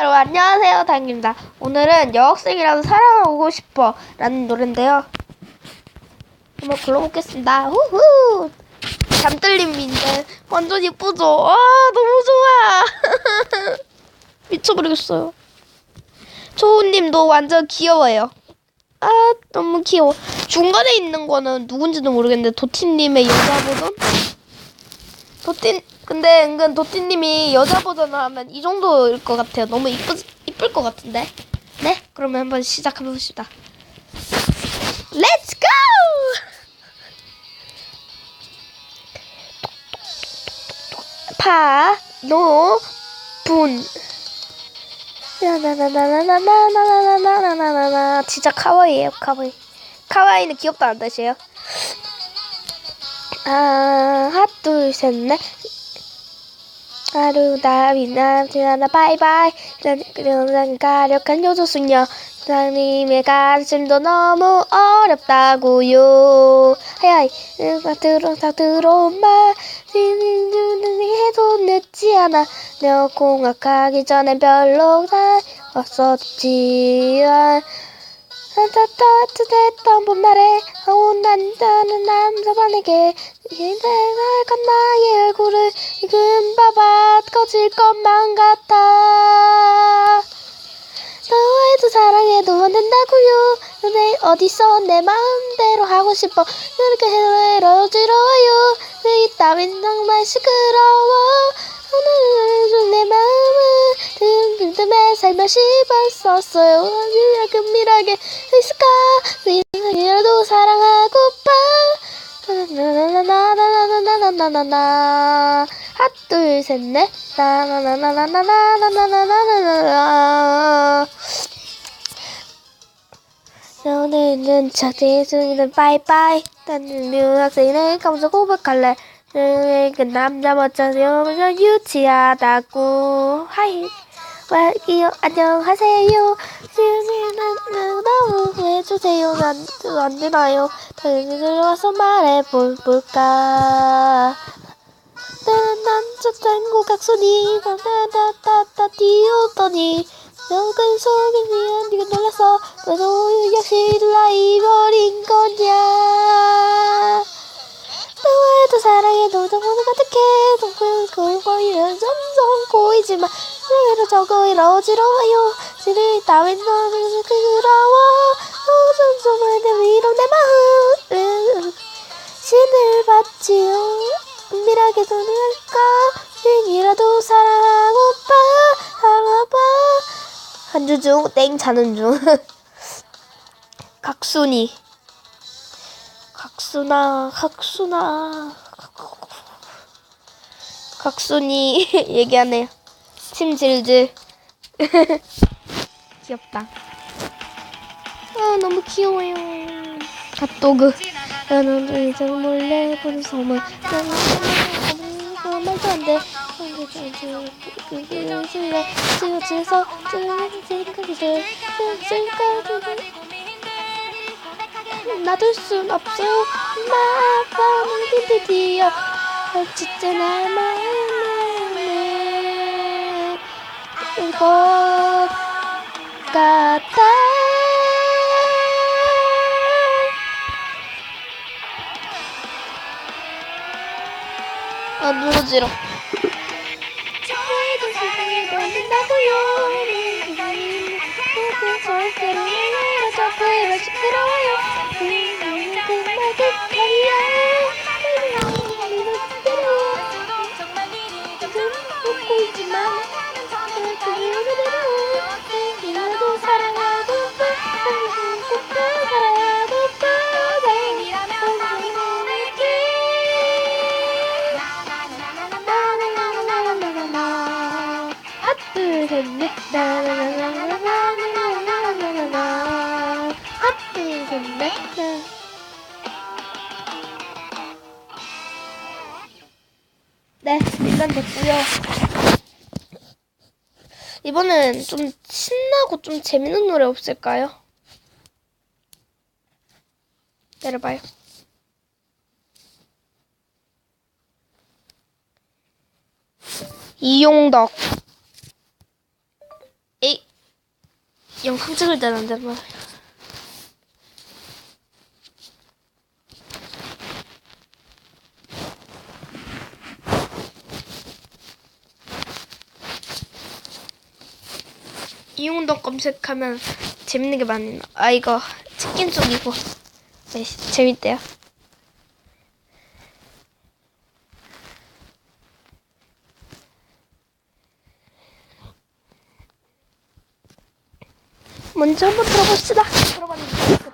여러분 안녕하세요. 다행입니다. 오늘은 여학생이라도 사랑하고 싶어 라는 노래인데요. 한번 불러보겠습니다. 후후! 잠들림인데 완전 예쁘죠. 아 너무 좋아. 미쳐버리겠어요. 초우님도 완전 귀여워요. 아 너무 귀여워. 중간에 있는 거는 누군지도 모르겠는데 도티님의 여자 버전 도티 근데 은근 도티님이 여자 버전을 하면 이 정도일 것 같아요. 너무 이쁘 이쁠 것 같은데. 네? 그러면 한번 시작해 봅시다. 렛츠 고! 파, 노, 분. 나나나나나나나나나나나나나 진짜 카와이에요 카와이. 카와이는 귀엽다는 뜻이에요. 아, 하나, 둘, 셋, 넷. 아름다운 지나나 바이바이. 그냥 가력한 요조수녀. 사장님의 가르침도 너무 어렵다고요. 하야이. 음악 들어 다 지는 해도 늦지 않아. 내 공학하기 전엔 별로 다 없었지만 따뜻했던 봄날에 온난다는 남자반에게 이제날간 나의 얼굴을 지금 봐봐 꺼질 것만 같아. 너와도 사랑해도 안 된다고요. 내 어디서 내 마음대로 하고 싶어. 그렇게 해도 어지러워요. 내 따윈 정말 시끄러워 오늘은 내 든든해 살며시 벌썼어요. 언제나 은밀하게 있을까? 이라도 사랑하고파. 나나나나나나나나나나나 하나 둘셋넷 나나나나나나나나나나나나 오늘은 자제수는 빠이빠이 나는 유학생이네 감사 고백할래 그 남자 멋져요 유치하다고. 하이. 와이요. 안녕하세요. 지금은 너무 해주세요. 안, 안 되나요? 당연히 들어와서 말해볼까? 남자 탱고 각손이 나나나나나 뛰었더니. 적은 속에 미안 네가 놀라서 너도 역시 라이벌인 거냐 사랑해도 정보는 어떻게 동그란 그거이는 점점 고이지만 그래도 저거 이러지러워요. 지를 따윈 너는 그러워. 점점 내 위로 내 마음. 신을 받지요. 은밀하게 손을 할까? 신이라도 사랑하고파 사랑하봐 한주 중 땡 자는 중. 각순이. 각순아 각순아 각순이 얘기하네요 침 질질 귀엽다 아 너무 귀여워요 핫도그 나는 이제 몰래 보는 소문 말도 생각이 돼 생각이 놔둘 순 없어 마음은 드디 어쨌든 마음을 이것 같아. 아 누르지러? 절대 내가 저 불을 시끄러워 네, 일단 됐고요. 이번엔 좀 신나고 좀 재밌는 노래 없을까요? 내려봐요. 이용덕 영상 찍을 때는 안 되나? 이용동 검색하면 재밌는 게 많이 나. 아 이거 치킨 쪽이고 네, 재밌대요. 먼저 한번 들어봅시다. 들어봤는데.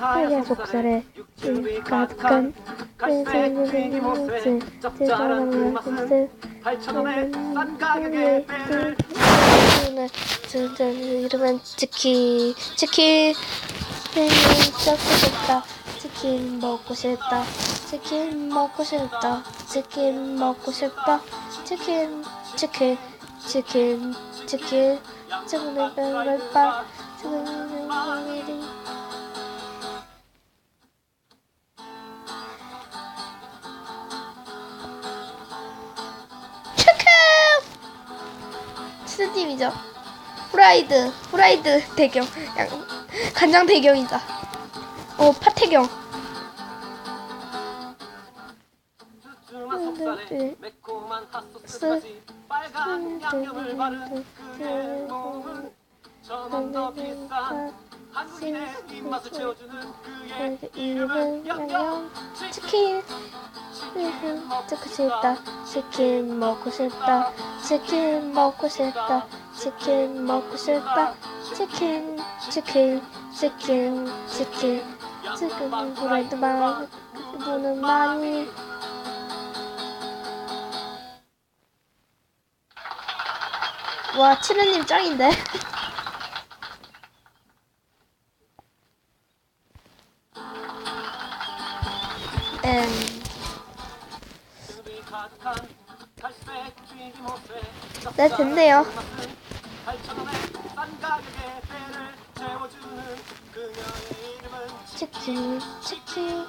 하얀 속살에 이 가득한 회색의 생김새 짭짤한 맛은 8천원에 싼 가격에 배를 이러면 치킨 치킨 치킨 먹고 싶다 치킨 먹고 싶다 치킨 먹고 싶다 치킨 먹고 싶다 치킨 치킨 치킨 지킬 지금의 별발 지금의 일이 치즈집이죠. 프라이드, 프라이드 대경, 양, 간장 대경이다. 어, 파태경. 네, 네. 치킨. 먹고 싶다. 치킨 먹고 싶다. 치킨 먹고 싶다. 치킨 먹고 싶다. 치킨, 치킨, 치킨, 치킨. 치킨 후라이드 많이, 이거는 많이. 와, 치느님 짱인데. 엠. 음. 네, 된대요. 치킨, 치킨.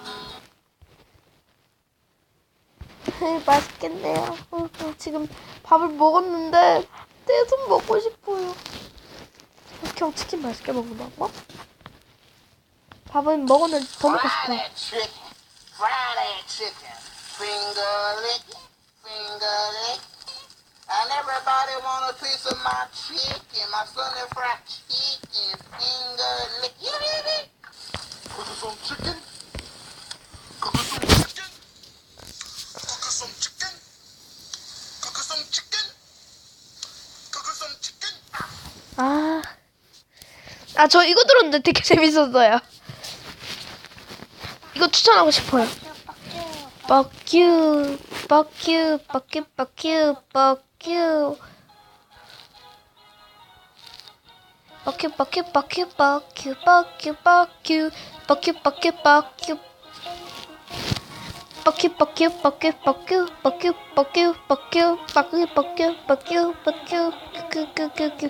맛있겠네요. 어, 어, 지금 밥을 먹었는데 계속 먹고 싶어요. 그냥 치킨 맛있게 먹는다고? 밥은 먹었는데 더 먹고 싶어. 아, 저 이거 들었는데 되게 재밌었어요. 이거 추천하고 싶어요. 뻑큐, 뻑큐, 뻑큐, 뻑큐, 뻑큐. 뻑큐, 뻑큐, 뻑큐, 뻑큐, 뻑큐, 뻑큐, 뻑큐, 뻑큐, 뻑큐. 뻑큐, 뻑큐, 뻑큐, 뻑큐, 뻑큐, 뻑큐, 뻑큐, 뻑큐, 뻑큐, 뻑큐, 뻑큐, 큐큐큐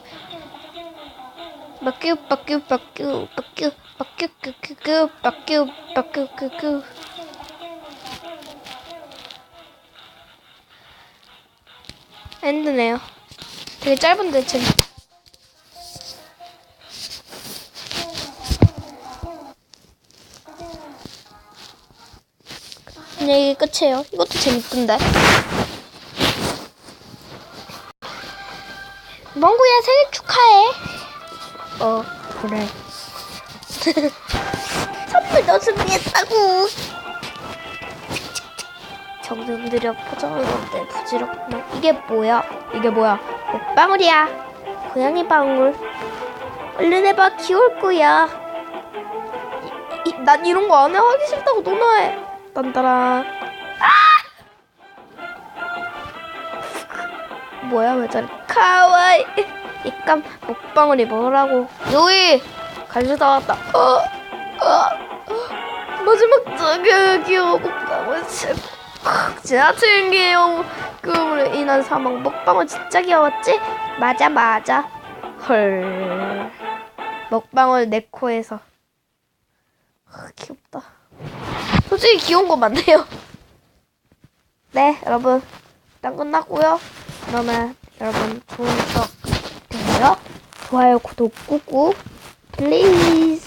뻑큐, 뻑큐, 뻑큐, 뻑큐, 뻑큐, 큐큐큐, 뻑큐, 뻑큐, 큐큐. 엔드네요. 되게 짧은데 재밌. 그냥 이게 끝이에요. 이것도 재밌던데. 멍구야 생일 축하해. 어 그래. 선물도 준비했다고. 정성 들여 포장한 건데 부질없구나. 이게 뭐야? 이게 뭐야? 먹방울이야. 고양이 방울. 얼른 해봐. 귀여울 거야. 이, 이, 난 이런 거 안 해. 하기 싫다고 너나 해. 딴따라. 아! 뭐야 왜 저래? 카와이. 입감 먹방을 입으라고. 요이 갈수 다 왔다. 어, 어, 어, 마지막 저격이요 먹방울 지나친 게요. 꿈으로 인한 사망 먹방울 진짜 귀여웠지? 맞아 맞아. 헐. 먹방울 내 코에서. 아, 귀엽다. 솔직히 귀여운 거 맞네요. 네 여러분. 일단 끝났고요. 그러면 여러분 좋은 추억 좋아요, 구독 꾹꾹. 플리즈.